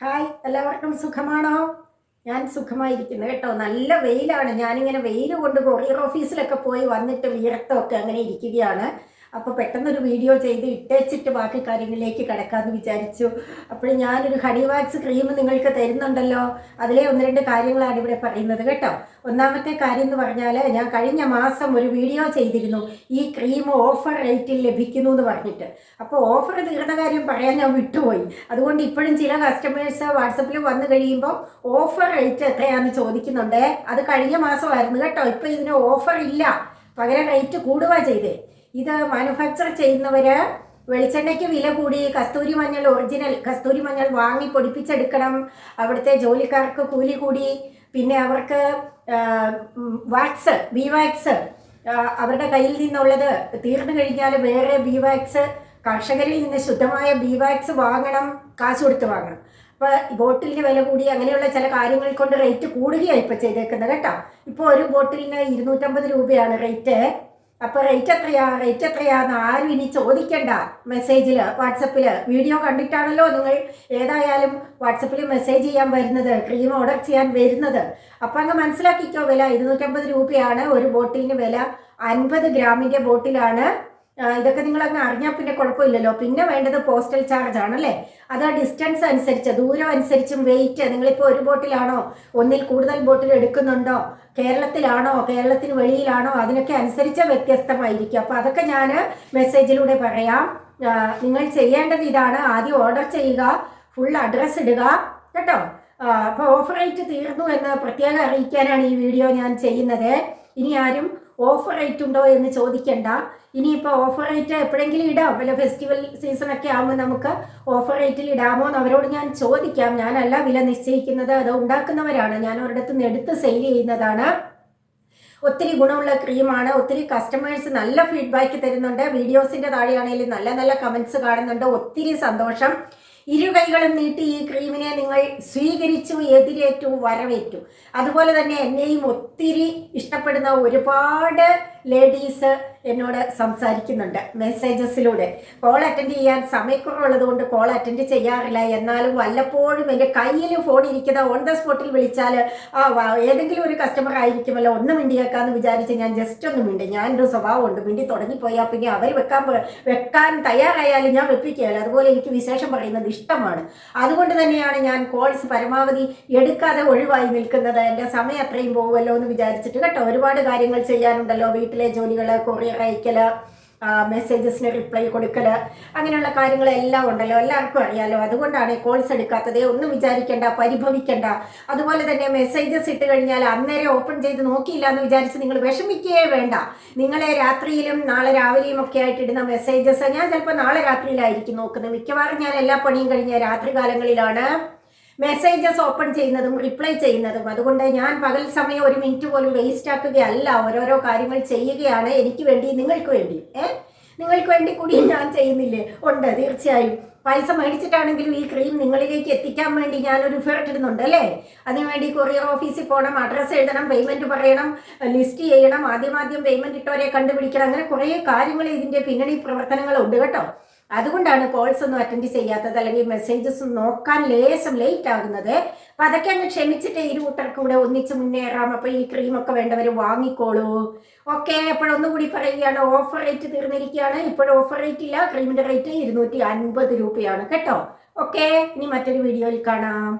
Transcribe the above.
Hi എല്ലാവർക്കും സുഖമാണോ? ഞാൻ സുഖമായിരിക്കുന്നു കേട്ടോ. നല്ല വെയിലാണ്. ഞാനിങ്ങനെ വെയിൽ കൊണ്ട് കൊറിയർ ഓഫീസിലൊക്കെ പോയി വന്നിട്ട് വിയർത്തമൊക്കെ അങ്ങനെ ഇരിക്കുകയാണ്. അപ്പോൾ പെട്ടെന്നൊരു വീഡിയോ ചെയ്ത് ഇട്ടേച്ചിട്ട് ബാക്കി കാര്യങ്ങളിലേക്ക് കിടക്കാമെന്ന് വിചാരിച്ചു. അപ്പോൾ ഞാനൊരു ഹണി വാക്സ് ക്രീം നിങ്ങൾക്ക് തരുന്നുണ്ടല്ലോ. അതിലെ ഒന്ന് രണ്ട് കാര്യങ്ങളാണ് ഇവിടെ പറയുന്നത് കേട്ടോ. ഒന്നാമത്തെ കാര്യം എന്ന് പറഞ്ഞാൽ ഞാൻ കഴിഞ്ഞ മാസം ഒരു വീഡിയോ ചെയ്തിരുന്നു. ഈ ക്രീം ഓഫർ റേറ്റിൽ ലഭിക്കുന്നു എന്ന് പറഞ്ഞിട്ട്. അപ്പോൾ ഓഫർ തീർന്ന കാര്യം പറയാൻ ഞാൻ വിട്ടുപോയി. അതുകൊണ്ട് ഇപ്പോഴും ചില കസ്റ്റമേഴ്സ് വാട്സപ്പിൽ വന്നു കഴിയുമ്പോൾ ഓഫർ റേറ്റ് എത്രയാണെന്ന് ചോദിക്കുന്നുണ്ട്. അത് കഴിഞ്ഞ മാസമായിരുന്നു കേട്ടോ. ഇപ്പോൾ ഇതിന് ഓഫർ ഇല്ല. പകരം റേറ്റ് കൂടുക ചെയ്തേ. ഇത് മാനുഫാക്ചർ ചെയ്യുന്നവർ വെളിച്ചെണ്ണയ്ക്ക് വില കൂടി കസ്തൂരി മഞ്ഞൾ ഒറിജിനൽ കസ്തൂരി മഞ്ഞൾ വാങ്ങി പൊടിപ്പിച്ചെടുക്കണം. അവിടുത്തെ ജോലിക്കാർക്ക് കൂലി കൂടി. പിന്നെ അവർക്ക് വാക്സ് ബി വാക്സ് അവരുടെ കയ്യിൽ നിന്നുള്ളത് തീർന്നു കഴിഞ്ഞാൽ വേറെ ബി വാക്സ് കർഷകരിൽ നിന്ന് ശുദ്ധമായ ബി വാക്സ് വാങ്ങണം കാശ് കൊടുത്ത് വാങ്ങണം. അപ്പോൾ ബോട്ടിലിന് വില കൂടി അങ്ങനെയുള്ള ചില കാര്യങ്ങൾ കൊണ്ട് റേറ്റ് കൂടുകയാണ് ഇപ്പോൾ ചെയ്തേക്കുന്നത് കേട്ടോ. ഇപ്പോൾ ഒരു ബോട്ടിലിന് ഇരുന്നൂറ്റമ്പത് രൂപയാണ് റേറ്റ് അപ്പോൾ റേറ്റ് എത്രയാ? റേറ്റ് എത്രയാന്ന് ആരും ഇനി ചോദിക്കണ്ട. മെസ്സേജിൽ വാട്സപ്പിൽ വീഡിയോ കണ്ടിട്ടാണല്ലോ നിങ്ങൾ ഏതായാലും വാട്സപ്പിൽ മെസ്സേജ് ചെയ്യാൻ വരുന്നത് ക്രീം ഓർഡർ ചെയ്യാൻ വരുന്നത്. അപ്പം അങ്ങ് മനസ്സിലാക്കിക്കോ വില. ഇരുന്നൂറ്റമ്പത് രൂപയാണ് ഒരു ബോട്ടിലിന് വില. അൻപത് ഗ്രാമിന്റെ ബോട്ടിലാണ് ഇതൊക്കെ നിങ്ങൾ അങ്ങ് അറിഞ്ഞാൽ പിന്നെ കുഴപ്പമില്ലല്ലോ. പിന്നെ വേണ്ടത് പോസ്റ്റൽ ചാർജ് ആണല്ലേ? അത് ആ ഡിസ്റ്റൻസ് അനുസരിച്ച് ദൂരം അനുസരിച്ചും വെയിറ്റ് നിങ്ങളിപ്പോൾ ഒരു ബോട്ടിലാണോ? ഒന്നിൽ കൂടുതൽ ബോട്ടിൽ എടുക്കുന്നുണ്ടോ? കേരളത്തിലാണോ? കേരളത്തിന് വെളിയിലാണോ? അതിനൊക്കെ അനുസരിച്ച് വ്യത്യസ്തമായിരിക്കും. അപ്പോൾ അതൊക്കെ ഞാൻ മെസ്സേജിലൂടെ പറയാം. നിങ്ങൾ ചെയ്യേണ്ടത് ഇതാണ്. ആദ്യം ഓർഡർ ചെയ്യുക ഫുൾ അഡ്രസ്സ് ഇടുക കേട്ടോ? അപ്പോൾ ഓഫർ റേറ്റ് തീർന്നു എന്ന് പ്രത്യേകം അറിയിക്കാനാണ് ഈ വീഡിയോ ഞാൻ ചെയ്യുന്നത്. ഇനി ആരും ഓഫർ റേറ്റ് ഉണ്ടോ എന്ന് ചോദിക്കണ്ട. ഇനിയിപ്പോൾ ഓഫർ റേറ്റ് എപ്പോഴെങ്കിലും ഇടാം. വല്ല ഫെസ്റ്റിവൽ സീസണൊക്കെ ആകുമ്പോൾ നമുക്ക് ഓഫർ റേറ്റിൽ ഇടാമോ എന്ന് അവരോട് ഞാൻ ചോദിക്കാം. ഞാനല്ല വില നിശ്ചയിക്കുന്നത് അത് ഉണ്ടാക്കുന്നവരാണ്. ഞാൻ ഒരിടത്ത് നിന്ന് എടുത്ത് സെയിൽ ചെയ്യുന്നതാണ്. ഒത്തിരി ഗുണമുള്ള ക്രീമാണ് ഒത്തിരി കസ്റ്റമേഴ്സ് നല്ല ഫീഡ്ബാക്ക് തരുന്നുണ്ട്. വീഡിയോസിന്റെ താഴെയാണെങ്കിലും നല്ല നല്ല കമൻസ് കാണുന്നുണ്ട്. ഒത്തിരി സന്തോഷം. ഇരു കൈകളും നീട്ടി ഈ ക്രീമിനെ നിങ്ങൾ സ്വീകരിച്ചു എതിരേറ്റു വരവേറ്റു. അതുപോലെ തന്നെ എന്നെയും ഒത്തിരി ഇഷ്ടപ്പെടുന്ന ഒരുപാട് ലേഡീസ് എന്നോട് സംസാരിക്കുന്നുണ്ട് മെസ്സേജസിലൂടെ. കോൾ അറ്റൻഡ് ചെയ്യാൻ സമയക്കുറവുള്ളത് കൊണ്ട് കോൾ അറ്റൻഡ് ചെയ്യാറില്ല. എന്നാലും വല്ലപ്പോഴും എന്റെ കയ്യിൽ ഫോൺ ഇരിക്കുന്ന ഓൺ ദ സ്പോട്ടിൽ വിളിച്ചാൽ ഏതെങ്കിലും ഒരു കസ്റ്റമർ ആയിരിക്കുമല്ലോ ഒന്ന് മിണ്ടിയേക്കാന്ന് വിചാരിച്ച് ഞാൻ ജസ്റ്റ് ഒന്ന് മിണ്ടി. ഞാൻ ഒരു സ്വഭാവമുണ്ട്. മിണ്ടി തുടങ്ങിപ്പോയാൽ പിന്നെ അവർ വെക്കാൻ വെക്കാൻ തയ്യാറായാലും ഞാൻ വെപ്പിക്കുകയല്ലോ. അതുപോലെ എനിക്ക് വിശേഷം പറയുന്നത് ഇഷ്ടമാണ്. അതുകൊണ്ട് തന്നെയാണ് ഞാൻ കോൾസ് പരമാവധി എടുക്കാതെ ഒഴിവായി നിൽക്കുന്നത്. എന്റെ സമയം അത്രയും പോകുമല്ലോ എന്ന് വിചാരിച്ചിട്ട് കേട്ടോ. ഒരുപാട് കാര്യങ്ങൾ ചെയ്യാനുണ്ടല്ലോ വീട്ടിലെ ജോലികൾ കൊറിയർ അയക്കൽ മെസ്സേജസിന് റിപ്ലൈ കൊടുക്കൽ അങ്ങനെയുള്ള കാര്യങ്ങളെല്ലാം ഉണ്ടല്ലോ. എല്ലാവർക്കും അറിയാലോ. അതുകൊണ്ടാണ് കോൾസ് എടുക്കാത്തത്. ഒന്നും വിചാരിക്കേണ്ട പരിഭവിക്കേണ്ട. അതുപോലെ തന്നെ മെസ്സേജസ് ഇട്ട് കഴിഞ്ഞാൽ അന്നേരം ഓപ്പൺ ചെയ്ത് നോക്കിയില്ല എന്ന് വിചാരിച്ച് നിങ്ങൾ വിഷമിക്കുകയേ വേണ്ട. നിങ്ങളെ രാത്രിയിലും നാളെ രാവിലെയും ഒക്കെ ആയിട്ട് ഇടുന്ന മെസ്സേജസ് ഞാൻ ചിലപ്പോൾ നാളെ രാത്രിയിലായിരിക്കും നോക്കുന്നത്. മിക്കവാറും ഞാൻ എല്ലാ പണിയും കഴിഞ്ഞ രാത്രി കാലങ്ങളിലാണ് മെസ്സേജസ് ഓപ്പൺ ചെയ്യുന്നതും റിപ്ലൈ ചെയ്യുന്നതും. അതുകൊണ്ട് ഞാൻ പകൽ സമയം ഒരു മിനിറ്റ് പോലും വേസ്റ്റ് ആക്കുകയല്ല. ഓരോരോ കാര്യങ്ങൾ ചെയ്യുകയാണ്. എനിക്ക് വേണ്ടി നിങ്ങൾക്ക് വേണ്ടി. ഏ? നിങ്ങൾക്ക് വേണ്ടി കൂടി ഞാൻ ചെയ്യുന്നില്ലേ? ഉണ്ട് തീർച്ചയായും. പൈസ മേടിച്ചിട്ടാണെങ്കിലും ഈ ക്രീം നിങ്ങളിലേക്ക് എത്തിക്കാൻ വേണ്ടി ഞാനൊരു എഫേർട്ട് ഇടുന്നുണ്ട് അല്ലേ? അതിനുവേണ്ടി കൊറിയർ ഓഫീസിൽ പോകണം അഡ്രസ്സ് എഴുതണം പേയ്മെന്റ് പറയണം ലിസ്റ്റ് ചെയ്യണം ആദ്യം പേയ്മെന്റ് ഇട്ടവരെ കണ്ടുപിടിക്കണം. അങ്ങനെ കുറേ കാര്യങ്ങൾ ഇതിന്റെ പിന്നണി പ്രവർത്തനങ്ങളുണ്ട് കേട്ടോ. അതുകൊണ്ടാണ് കോൾസ് ഒന്നും അറ്റൻഡ് ചെയ്യാത്തത് അല്ലെങ്കിൽ മെസ്സേജസ് നോക്കാൻ ലേശം ലേറ്റ് ആകുന്നത്. അപ്പം അതൊക്കെ അങ്ങ് ക്ഷമിച്ചിട്ട് ഇരു കൂട്ടർക്ക് കൂടെ ഒന്നിച്ച് മുന്നേറാം. അപ്പോൾ ഈ ക്രീം ക്രീമൊക്കെ വേണ്ടവർ വാങ്ങിക്കോളൂ. ഓക്കെ അപ്പോഴൊന്നുകൂടി പറയുകയാണ് ഓഫർ റേറ്റ് തീർന്നിരിക്കുകയാണ്. ഇപ്പോഴും ഓഫർ റേറ്റ് ഇല്ല. ക്രീമിന്റെ റേറ്റ് ഇരുന്നൂറ്റി അൻപത് രൂപയാണ് കേട്ടോ. ഓക്കെ ഇനി മറ്റൊരു വീഡിയോയിൽ കാണാം.